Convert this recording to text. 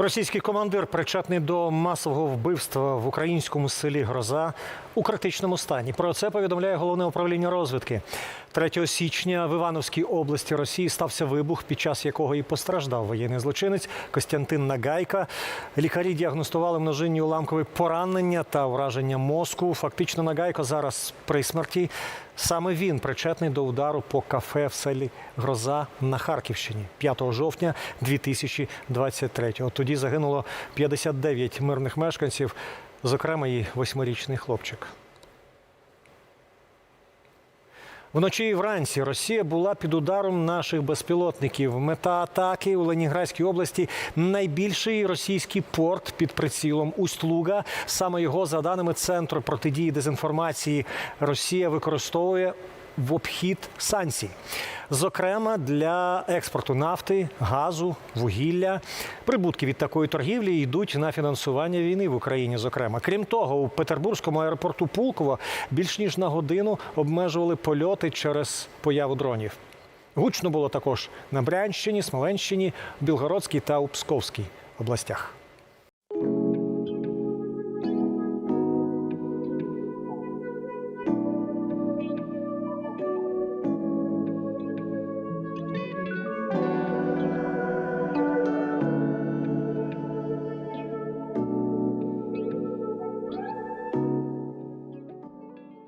Російський командир причетний до масового вбивства в українському селі Гроза у критичному стані. Про це повідомляє головне управління розвідки. 3 січня в Івановській області Росії стався вибух, під час якого і постраждав воєнний злочинець Костянтин Нагайка. Лікарі діагностували множинні уламкові поранення та враження мозку. Фактично, Нагайко зараз при смерті. Саме він причетний до удару по кафе в селі Гроза на Харківщині 5 жовтня 2023-го. Тоді загинуло 59 мирних мешканців, зокрема і восьмирічний хлопчик. Вночі і вранці Росія була під ударом наших безпілотників. Мета атаки у Ленінградській області найбільший російський порт під прицілом Усть-Луга. Саме його, за даними центру протидії дезінформації, Росія використовує в обхід санкцій, зокрема для експорту нафти, газу, вугілля. Прибутки від такої торгівлі йдуть на фінансування війни в Україні. Зокрема, крім того, у Петербурзькому аеропорту Пулково більш ніж на годину обмежували польоти через появу дронів. Гучно було також на Брянщині, Смоленщині, Білгородській та у Псковській областях.